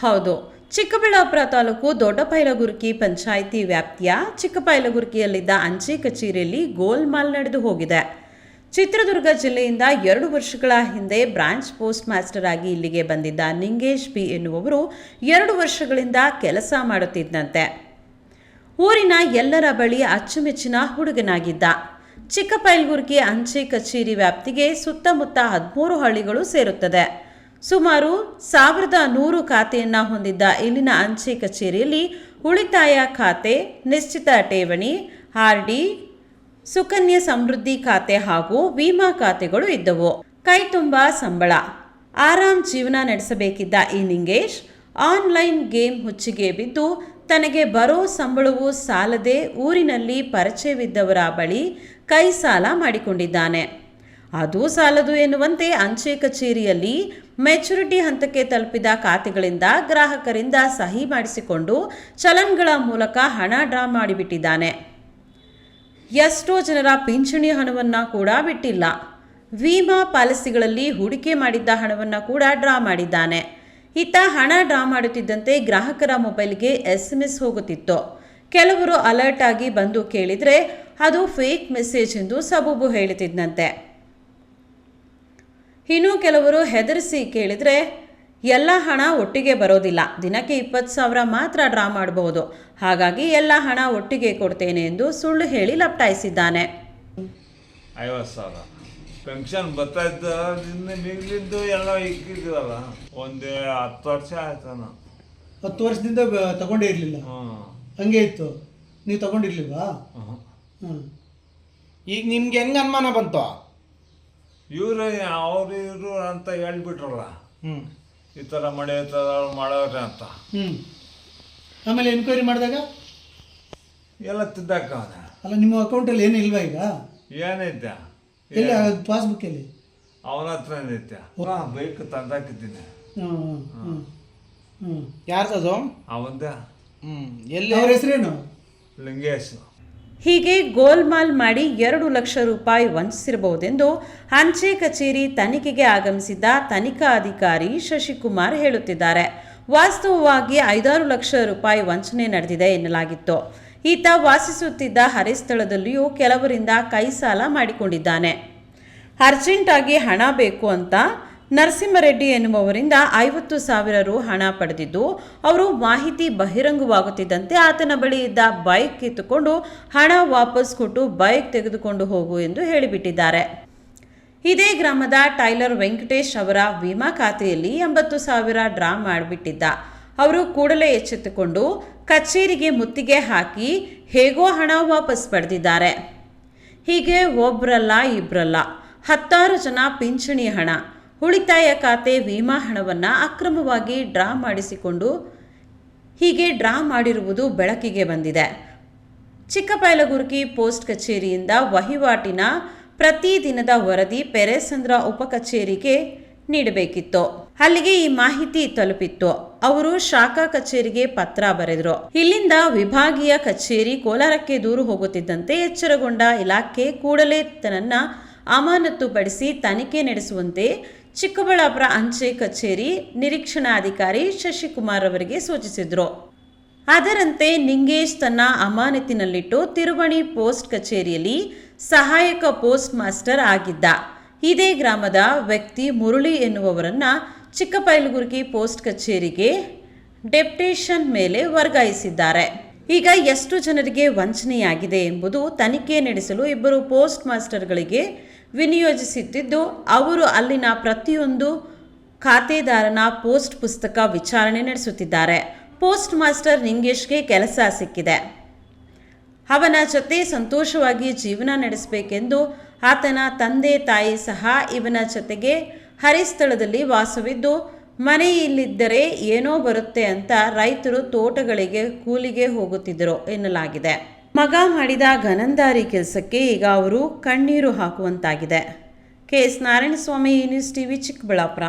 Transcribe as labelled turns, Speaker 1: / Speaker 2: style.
Speaker 1: ಹೌದು. ಚಿಕ್ಕಬಳ್ಳಾಪುರ ತಾಲೂಕು ದೊಡ್ಡಪೈಲಗುರ್ಕಿ ಪಂಚಾಯಿತಿ ವ್ಯಾಪ್ತಿಯ ಚಿಕ್ಕಪೈಲಗುರ್ಕಿಯಲ್ಲಿದ್ದ ಅಂಚೆ ಕಚೇರಿಯಲ್ಲಿ ಗೋಲ್ಮಾಲ್ ನಡೆದು ಹೋಗಿದೆ. ಚಿತ್ರದುರ್ಗ ಜಿಲ್ಲೆಯಿಂದ ಎರಡು ವರ್ಷಗಳ ಹಿಂದೆ ಬ್ರಾಂಚ್ ಪೋಸ್ಟ್ ಮಾಸ್ಟರ್ ಆಗಿ ಇಲ್ಲಿಗೆ ಬಂದಿದ್ದ ನಿಂಗೇಶ್ ಬಿ ಎನ್ನುವವರು ಎರಡು ವರ್ಷಗಳಿಂದ ಕೆಲಸ ಮಾಡುತ್ತಿದ್ದಂತೆ. ಊರಿನ ಎಲ್ಲರ ಬಳಿ ಅಚ್ಚುಮೆಚ್ಚಿನ ಹುಡುಗನಾಗಿದ್ದ. ಚಿಕ್ಕಪೈಲ್ಗುರ್ಗಿ ಅಂಚೆ ಕಚೇರಿ ವ್ಯಾಪ್ತಿಗೆ ಸುತ್ತಮುತ್ತ ಹದಿಮೂರು ಹಳ್ಳಿಗಳು ಸೇರುತ್ತದೆ. ಸುಮಾರು ಸಾವಿರದ ನೂರು ಖಾತೆಯನ್ನು ಹೊಂದಿದ್ದ ಇಲ್ಲಿನ ಅಂಚೆ ಕಚೇರಿಯಲ್ಲಿ ಉಳಿತಾಯ ಖಾತೆ, ನಿಶ್ಚಿತ ಠೇವಣಿ ಆರ್ಡಿ ಸುಕನ್ಯಾ ಸಮೃದ್ಧಿ ಖಾತೆ ಹಾಗೂ ವಿಮಾ ಖಾತೆಗಳು ಇದ್ದವು. ಕೈ ತುಂಬ ಸಂಬಳ. ಆರಾಮ್ ಜೀವನ ನಡೆಸಬೇಕಿದ್ದ ಈ ನಿಂಗೇಶ್ ಆನ್ಲೈನ್ ಗೇಮ್ ಹುಚ್ಚಿಗೆ ಬಿದ್ದು ತನಗೆ ಬರೋ ಸಂಬಳವೂ ಸಾಲದೆ ಊರಿನಲ್ಲಿ ಪರಿಚಯವಿದ್ದವರ ಬಳಿ ಕೈ ಸಾಲ ಮಾಡಿಕೊಂಡಿದ್ದಾನೆ. ಅದು ಸಾಲದು ಎನ್ನುವಂತೆ ಅಂಚೆ ಕಚೇರಿಯಲ್ಲಿ ಮೆಚುರಿಟಿ ಹಂತಕ್ಕೆ ತಲುಪಿದ ಖಾತೆಗಳಿಂದ ಗ್ರಾಹಕರಿಂದ ಸಹಿ ಮಾಡಿಸಿಕೊಂಡು ಚಲನ್ಗಳ ಮೂಲಕ ಹಣ ಡ್ರಾ ಮಾಡಿಬಿಟ್ಟಿದ್ದಾನೆ. ಎಷ್ಟೋ ಜನರ ಪಿಂಚಣಿ ಹಣವನ್ನು ಕೂಡ ಬಿಟ್ಟಿಲ್ಲ. ವಿಮಾ ಪಾಲಿಸಿಗಳಲ್ಲಿ ಹೂಡಿಕೆ ಮಾಡಿದ್ದ ಹಣವನ್ನು ಕೂಡ ಡ್ರಾ ಮಾಡಿದ್ದಾನೆ. ಈತ ಹಣ ಡ್ರಾ ಮಾಡುತ್ತಿದ್ದಂತೆ ಗ್ರಾಹಕರ ಮೊಬೈಲ್ಗೆ ಎಸ್ ಎಂ ಎಸ್ ಹೋಗುತ್ತಿತ್ತು. ಕೆಲವರು ಅಲರ್ಟ್ ಆಗಿ ಬಂದು ಕೇಳಿದರೆ ಅದು ಫೇಕ್ ಮೆಸೇಜ್ ಎಂದು ಸಬೂಬು ಹೇಳುತ್ತಿದ್ದಂತೆ ಇನ್ನು ಕೆಲವರು ಹೆದರಿಸಿ ಕೇಳಿದರೆ ಎಲ್ಲ ಹಣ ಒಟ್ಟಿಗೆ ಬರೋದಿಲ್ಲ. ದಿನಕ್ಕೆ ಇಪ್ಪತ್ತು ಸಾವಿರ ಮಾತ್ರ ಡ್ರಾ ಮಾಡಬಹುದು ಹಾಗಾಗಿ ಎಲ್ಲ ಹಣ ಒಟ್ಟಿಗೆ ಕೊಡ್ತೇನೆ ಎಂದು ಸುಳ್ಳು ಹೇಳಿ ಲಪ್ಟಾಯಿಸಿದ್ದಾನೆ.
Speaker 2: ಐವತ್ತು ಸಾವಿರ. ಪೆನ್ಷನ್ ಬರ್ತಾ ಇದ್ದರಿಂದ ನಿಲ್ಲಿದ್ದು ಎಲ್ಲ ಇಕ್ಕಿದ್ವಲ್ಲ ಒಂದು ಹತ್ತು ವರ್ಷ ಆಯ್ತಾನ
Speaker 3: ಹತ್ತು ವರ್ಷದಿಂದ ಬ- ತಗೊಂಡೇ ಇರಲಿಲ್ಲ. ಹಂಗೆ ಇತ್ತು. ನೀವು ತಗೊಂಡಿರ್ಲಿಲ್ವಾ?
Speaker 2: ಹ್ಞೂ
Speaker 3: ಹ್ಞೂ
Speaker 4: ಈಗ ನಿಮ್ಗೆ ಹೆಂಗ್ ಅನುಮಾನ ಬಂತು?
Speaker 2: ಇವರು ಅವ್ರು ಇವರು ಅಂತ ಹೇಳ್ಬಿಟ್ರಲ್ಲ.
Speaker 4: ಹ್ಞೂ
Speaker 2: ಈ ಥರ ಮಳೆ ಈ ಥರ ಮಾಡೋರೆ ಅಂತ.
Speaker 3: ಹ್ಞೂ ಆಮೇಲೆ ಎನ್ಕ್ವೈರಿ ಮಾಡಿದಾಗ?
Speaker 2: ಎಲ್ಲ ತಿದ್ದಾಕ
Speaker 3: ಅಲ್ಲ ನಿಮ್ಮ ಅಕೌಂಟಲ್ಲಿ ಏನು ಇಲ್ವಾ ಈಗ?
Speaker 2: ಏನೈತೆ
Speaker 3: ಪಾಸ್ಬುಕ್ ಪಾಸ್ಬುಕ್ಕಲ್ಲಿ
Speaker 2: ಅವನ ಹತ್ರ ಏನೈತೆ ಬೈಕ್ ತಂದಾಕಿದ್ದೀನಿ.
Speaker 3: ಹ್ಞೂ ಹ್ಞೂ ಹ್ಞೂ
Speaker 4: ಯಾರ್ದದು
Speaker 2: ಅವಂದ
Speaker 4: ಹ್ಮ್. ಎಲ್ಲಿ?
Speaker 3: ಅವ್ರ ಹೆಸರೇನು?
Speaker 2: ಲಿಂಗೇಶ್.
Speaker 1: ಹೀಗೆ ಗೋಲ್ಮಾಲ್ ಮಾಡಿ ಎರಡು ಲಕ್ಷ ರೂಪಾಯಿ ವಂಚಿಸಿರಬಹುದೆಂದು ಅಂಚೆ ಕಚೇರಿ ತನಿಖೆಗೆ ಆಗಮಿಸಿದ್ದ ತನಿಖಾ ಅಧಿಕಾರಿ ಶಶಿಕುಮಾರ್ ಹೇಳುತ್ತಿದ್ದಾರೆ. ವಾಸ್ತವವಾಗಿ ಐದಾರು ಲಕ್ಷ ರೂಪಾಯಿ ವಂಚನೆ ನಡೆದಿದೆ ಎನ್ನಲಾಗಿತ್ತು. ಈತ ವಾಸಿಸುತ್ತಿದ್ದ ಹರಿಸ್ಥಳದಲ್ಲಿಯೂ ಕೆಲವರಿಂದ ಕೈ ಸಾಲ ಮಾಡಿಕೊಂಡಿದ್ದಾನೆ. ಅರ್ಜೆಂಟಾಗಿ ಹಣ ಬೇಕು ಅಂತ ನರಸಿಂಹರೆಡ್ಡಿ ಎನ್ನುವವರಿಂದ ಐವತ್ತು ಸಾವಿರ ರು ಹಣ ಪಡೆದಿದ್ದು, ಅವರು ಮಾಹಿತಿ ಬಹಿರಂಗವಾಗುತ್ತಿದ್ದಂತೆ ಆತನ ಬಳಿ ಇದ್ದ ಬೈಕ್ ಕಿತ್ತುಕೊಂಡು ಹಣ ವಾಪಸ್ ಕೊಟ್ಟು ಬೈಕ್ ತೆಗೆದುಕೊಂಡು ಹೋಗು ಎಂದು ಹೇಳಿಬಿಟ್ಟಿದ್ದಾರೆ. ಇದೇ ಗ್ರಾಮದ ಟೈಲರ್ ವೆಂಕಟೇಶ್ ಅವರ ವಿಮಾ ಖಾತೆಯಲ್ಲಿ ಎಂಬತ್ತು ಸಾವಿರ ಡ್ರಾ ಮಾಡಿಬಿಟ್ಟಿದ್ದ. ಅವರು ಕೂಡಲೇ ಎಚ್ಚೆತ್ತುಕೊಂಡು ಕಚೇರಿಗೆ ಮುತ್ತಿಗೆ ಹಾಕಿ ಹೇಗೋ ಹಣ ವಾಪಸ್ ಪಡೆದಿದ್ದಾರೆ. ಹೀಗೆ ಒಬ್ರಲ್ಲ ಇಬ್ರಲ್ಲ, ಹತ್ತಾರು ಜನ ಪಿಂಚಣಿ ಹಣ ಉಳಿತಾಯ ಖಾತೆ ವಿಮಾ ಹಣವನ್ನು ಅಕ್ರಮವಾಗಿ ಡ್ರಾ ಮಾಡಿಸಿಕೊಂಡು ಹೀಗೆ ಡ್ರಾ ಮಾಡಿರುವುದು ಬೆಳಕಿಗೆ ಬಂದಿದೆ. ಚಿಕ್ಕಬೈಲಗುರ್ಗಿ ಪೋಸ್ಟ್ ಕಚೇರಿಯಿಂದ ವಹಿವಾಟಿನ ಪ್ರತಿದಿನದ ವರದಿ ಪೆರೇಸಂದ್ರ ಉಪ ಕಚೇರಿಗೆ ನೀಡಬೇಕಿತ್ತು. ಅಲ್ಲಿಗೆ ಈ ಮಾಹಿತಿ ತಲುಪಿತ್ತು. ಅವರು ಶಾಖಾ ಕಚೇರಿಗೆ ಪತ್ರ ಬರೆದರು. ಇಲ್ಲಿಂದ ವಿಭಾಗೀಯ ಕಚೇರಿ ಕೋಲಾರಕ್ಕೆ ದೂರು ಹೋಗುತ್ತಿದ್ದಂತೆ ಎಚ್ಚರಗೊಂಡ ಇಲಾಖೆ ಕೂಡಲೇ ತನ್ನ ಅಮಾನತುಪಡಿಸಿ ತನಿಖೆ ನಡೆಸುವಂತೆ ಚಿಕ್ಕಬಳ್ಳಾಪುರ ಅಂಚೆ ಕಚೇರಿ ನಿರೀಕ್ಷಣಾಧಿಕಾರಿ ಶಶಿಕುಮಾರ್ ಅವರಿಗೆ ಸೂಚಿಸಿದರು. ಅದರಂತೆ ನಿಂಗೇಶ್ ತನ್ನ ಅಮಾನತಿನಲ್ಲಿಟ್ಟು ತಿರುವಣಿ ಪೋಸ್ಟ್ ಕಚೇರಿಯಲ್ಲಿ ಸಹಾಯಕ ಪೋಸ್ಟ್ ಮಾಸ್ಟರ್ ಆಗಿದ್ದ. ಇದೇ ಗ್ರಾಮದ ವ್ಯಕ್ತಿ ಮುರುಳಿ ಎನ್ನುವವರನ್ನು ಚಿಕ್ಕಪೈಲಗುರ್ಗಿ ಪೋಸ್ಟ್ ಕಚೇರಿಗೆ ಡೆಪ್ಟೇಷನ್ ಮೇಲೆ ವರ್ಗಾಯಿಸಿದ್ದಾರೆ. ಈಗ ಎಷ್ಟು ಜನರಿಗೆ ವಂಚನೆಯಾಗಿದೆ ಎಂಬುದು ತನಿಖೆ ನಡೆಸಲು ಇಬ್ಬರು ಪೋಸ್ಟ್ ಮಾಸ್ಟರ್ಗಳಿಗೆ ವಿನಿಯೋಜಿಸುತ್ತಿದ್ದು, ಅವರು ಅಲ್ಲಿನ ಪ್ರತಿಯೊಂದು ಖಾತೆದಾರನ ಪೋಸ್ಟ್ ಪುಸ್ತಕ ವಿಚಾರಣೆ ನಡೆಸುತ್ತಿದ್ದಾರೆ. ಪೋಸ್ಟ್ ಮಾಸ್ಟರ್ ನಿಂಗೇಶ್ಗೆ ಕೆಲಸ ಸಿಕ್ಕಿದೆ. ಅವನ ಜೊತೆ ಸಂತೋಷವಾಗಿ ಜೀವನ ನಡೆಸಬೇಕೆಂದು ಆತನ ತಂದೆ ತಾಯಿ ಸಹ ಇವನ ಜೊತೆಗೆ ಹರಿಸ್ಥಳದಲ್ಲಿ ವಾಸವಿದ್ದು ಮನೆ ಇಲ್ಲಿದ್ದರೆ ಏನೋ ಬರುತ್ತೆ ಅಂತ ರೈತರು ತೋಟಗಳಿಗೆ, ಕೂಲಿಗೆ ಹೋಗುತ್ತಿದ್ದರು ಎನ್ನಲಾಗಿದೆ. ಮಗ ಮಾಡಿದ ಘನಂದಾರಿ ಕೆಲಸಕ್ಕೆ ಈಗ ಅವರು ಕಣ್ಣೀರು ಹಾಕುವಂತಾಗಿದೆ. K S Narayanaswamy university TV, Chikkaballapur.